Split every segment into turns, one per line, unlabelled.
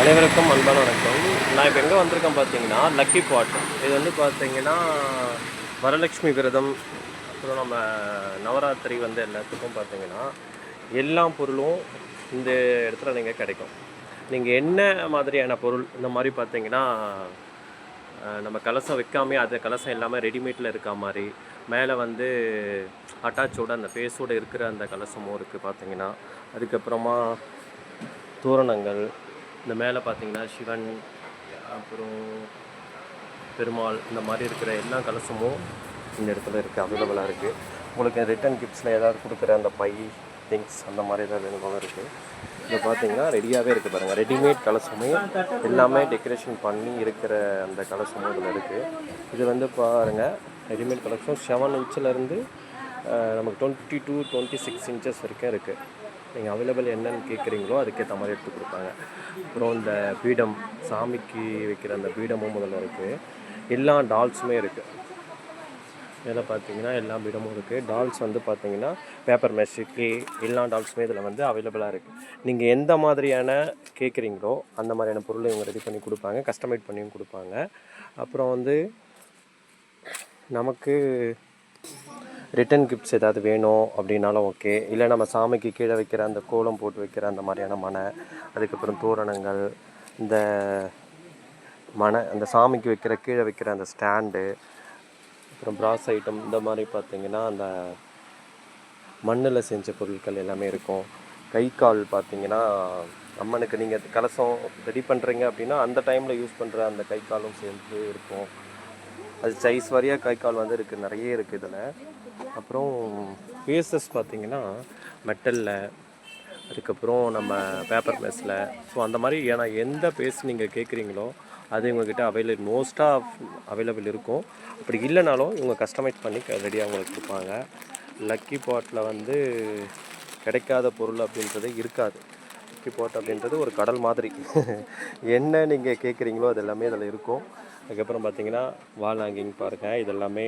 அனைவருக்கும் அன்பான வணக்கம். நான் இப்போ எங்கே வந்திருக்கேன் பார்த்தீங்கன்னா லக்கி பாட் இது வந்து பார்த்தீங்கன்னா வரலட்சுமி விரதம் அப்புறம் நம்ம நவராத்திரி வந்து எல்லாத்துக்கும் பார்த்தீங்கன்னா எல்லா பொருளும் இந்த இடத்துல நீங்கள் கிடைக்கும். நீங்கள் என்ன மாதிரியான பொருள் இந்த மாதிரி பார்த்தீங்கன்னா நம்ம கலசம் வைக்காமே அது கலசம் எல்லாமே ரெடிமேட்டில் இருக்க மாதிரி மேலே வந்து அட்டாச்சோட அந்த ஃபேஸோடு இருக்கிற அந்த கலசமும் இருக்குது பார்த்தீங்கன்னா அதுக்கப்புறமா தோரணங்கள் இந்த மேலே பார்த்தீங்கன்னா சிவன் அப்புறம் பெருமாள் இந்த மாதிரி இருக்கிற எல்லா கலசமும் இந்த இடத்துல இருக்குது அவைலபிளாக இருக்குது உங்களுக்கு ரிட்டன் கிஃப்ட்ஸில் ஏதாவது கொடுக்குற அந்த பை திங்ஸ் அந்த மாதிரி ஏதாவது வேணுமாவும் இருக்குது இதை பார்த்தீங்கன்னா ரெடியாகவே இருக்குது பாருங்கள் ரெடிமேட் கலசமே எல்லாமே டெக்கரேஷன் பண்ணி இருக்கிற அந்த கலசமும் இதில் இருக்குது இது வந்து பாருங்கள் ரெடிமேட் கலசம் செவன் இன்ச்சிலேருந்து நமக்கு twenty two twenty six inches வரைக்கும் இருக்குது நீங்கள் அவைலபிள் என்னென்னு கேட்குறீங்களோ அதுக்கேற்ற மாதிரி எடுத்து கொடுப்பாங்க. அப்புறம் இந்த பீடம் சாமிக்கு வைக்கிற அந்த பீடமும் முதல்ல இருக்குது எல்லா டால்ஸுமே இருக்குது இதில் பார்த்தீங்கன்னா எல்லா பீடமும் இருக்குது டால்ஸ் வந்து பார்த்தீங்கன்னா பேப்பர் மெஷிக்கு எல்லா டால்ஸுமே இதில் வந்து அவைலபிளாக இருக்குது நீங்கள் எந்த மாதிரியான கேட்குறீங்களோ அந்த மாதிரியான பொருளை இவங்க ரெடி பண்ணி கொடுப்பாங்க கஸ்டமைட் பண்ணியும் கொடுப்பாங்க. அப்புறம் வந்து நமக்கு ரிட்டன் கிஃப்ட்ஸ் ஏதாவது வேணும் அப்படின்னாலும் ஓகே. இல்லை நம்ம சாமிக்கு கீழே வைக்கிற அந்த கோலம் போட்டு வைக்கிற அந்த மாதிரியான மனை அதுக்கப்புறம் தோரணங்கள் இந்த மனை அந்த சாமிக்கு வைக்கிற கீழே வைக்கிற அந்த ஸ்டாண்டு அப்புறம் ப்ராஸ் ஐட்டம் இந்த மாதிரி பார்த்தீங்கன்னா அந்த மண்ணில் செஞ்ச பொருட்கள் எல்லாமே இருக்கும். கை கால் பார்த்தீங்கன்னா அம்மனுக்கு நீங்கள் கலசம் ரெடி பண்ணுறீங்க அப்படின்னா அந்த டைமில் யூஸ் பண்ணுற அந்த கை காலும் சேர்ந்து இருக்கும். அது சைஸ் வாரியாக கை கால் வந்து இருக்குது நிறைய இருக்குது இதில். அப்புறம் பேசஸ் பார்த்தீங்கன்னா மெட்டலில் அதுக்கப்புறம் நம்ம பேப்பர் பேஸில் ஸோ அந்த மாதிரி ஏன்னா எந்த பேஸ் நீங்கள் கேட்குறீங்களோ அது இவங்கக்கிட்ட அவைலபிள் மோஸ்ட்டாக அவைலபிள் இருக்கும். அப்படி இல்லைனாலும் இவங்க கஸ்டமைஸ் பண்ணி ரெடியாக அவங்களுக்கு கொடுப்பாங்க. லக்கி பாட்டில் வந்து கிடைக்காத பொருள் அப்படின்றது இருக்காது. லக்கி பாட் அப்படின்றது ஒரு கடல் மாதிரி. என்ன நீங்கள் கேட்குறீங்களோ அது எல்லாமே அதில் இருக்கும். அதுக்கப்புறம் பார்த்தீங்கன்னா வால் ஹேங்கிங் பாருங்கள் இதெல்லாமே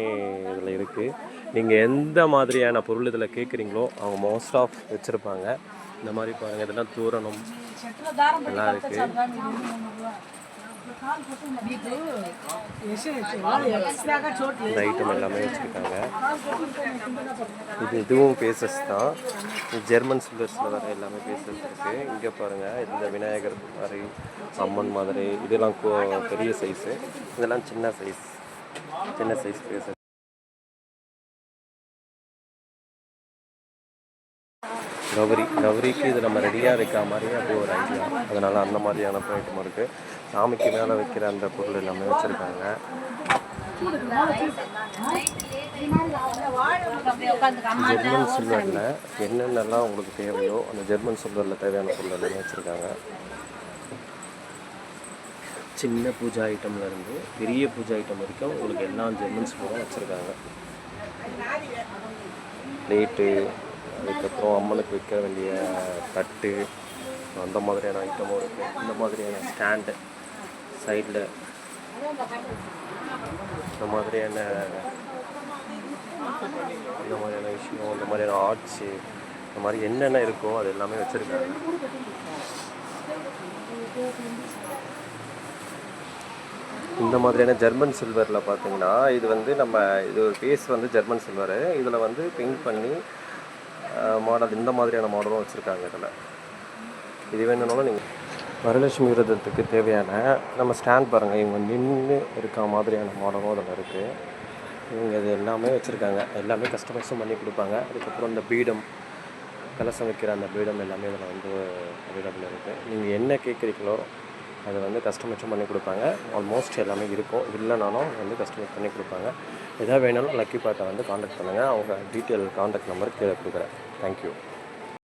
இதில் இருக்குது நீங்கள் எந்த மாதிரியான பொருள் இதில் கேட்குறீங்களோ அவங்க மோஸ்ட் ஆஃப் வச்சுருப்பாங்க. இந்த மாதிரி பாருங்கள் இதெல்லாம் தூரணம். எல்லாம் இருக்குது ஐட்டம் எல்லாமே வச்சுருக்காங்க இது இதுவும் பேசஸ் தான். ஜெர்மன் சில்வர்ஸில் வர எல்லாமே பேசஸ் இருக்குது இங்கே பாருங்கள் இந்த விநாயகர் மாதிரி அம்மன் மாதிரி இதெல்லாம் பெரிய சைஸு இதெல்லாம் சின்ன சைஸ் சின்ன சைஸ் பேசஸ். கௌரி கௌரிக்கு இது நம்ம ரெடியாக வைக்கிற மாதிரியே அப்படி ஒரு ஐடியா அதனால் அந்த மாதிரியான ஐட்டம் இருக்குது சாமிக்கு மேலே வைக்கிற அந்த பொருள் எல்லாமே வச்சுருக்காங்க. ஜெர்மன் சில்வரில் என்னென்னலாம் உங்களுக்கு தேவையோ அந்த ஜெர்மன் சில்வரில் தேவையான பொருள் எல்லாமே வச்சுருக்காங்க. சின்ன பூஜா ஐட்டம்ல இருந்து பெரிய பூஜா ஐட்டம் வரைக்கும் உங்களுக்கு எல்லா ஜெர்மன் சில்வரும் வச்சுருக்காங்க. பிளேட்டு அதுக்கப்புறம் அம்மனுக்கு வைக்க வேண்டிய தட்டு அந்த மாதிரியான ஐட்டமும் இருக்குது இந்த மாதிரியான ஸ்டாண்டு சைடில் இந்த மாதிரியான இந்த மாதிரியான விஷயம் இந்த மாதிரியான ஆட்சி இந்த மாதிரி என்னென்ன இருக்கோ அது எல்லாமே வச்சுருக்காங்க. இந்த மாதிரியான ஜெர்மன் சில்வரில் பார்த்தீங்கன்னா இது வந்து நம்ம இது ஒரு பேஸ் வந்து ஜெர்மன் சில்வரு இதில் வந்து பெயிண்ட் பண்ணி மாடல் இந்த மாதிரியான மாடலும் வச்சுருக்காங்க இதில். இது வேணும்னாலும் நீங்கள் வரலட்சுமி விரதத்துக்கு தேவையான நம்ம ஸ்டாண்ட் பாருங்கள் இவங்க நின்று இருக்க மாதிரியான மாடலும் அதில் இருக்குது இவங்க இது எல்லாமே வச்சுருக்காங்க. எல்லாமே கஸ்டமைஸும் பண்ணி கொடுப்பாங்க. அதுக்கப்புறம் இந்த பீடம் கலசம் வைக்கிற அந்த பீடம் எல்லாமே இதில் வந்து அவைலபிள் இருக்குது நீங்கள் என்ன கேட்குறீங்களோ அதை வந்து கஸ்டமைஸும் பண்ணி கொடுப்பாங்க. ஆல்மோஸ்ட் எல்லாமே இருக்கும். இல்லைனாலும் வந்து கஸ்டமைஸ் பண்ணி கொடுப்பாங்க. எதாவது வேணாலும் லக்கி பாட்டை வந்து காண்டாக்ட் பண்ணுங்கள் அவங்க டீட்டெயில் காண்டாக்ட் நம்பர் கீழே கொடுக்குறேன். தேங்க்யூ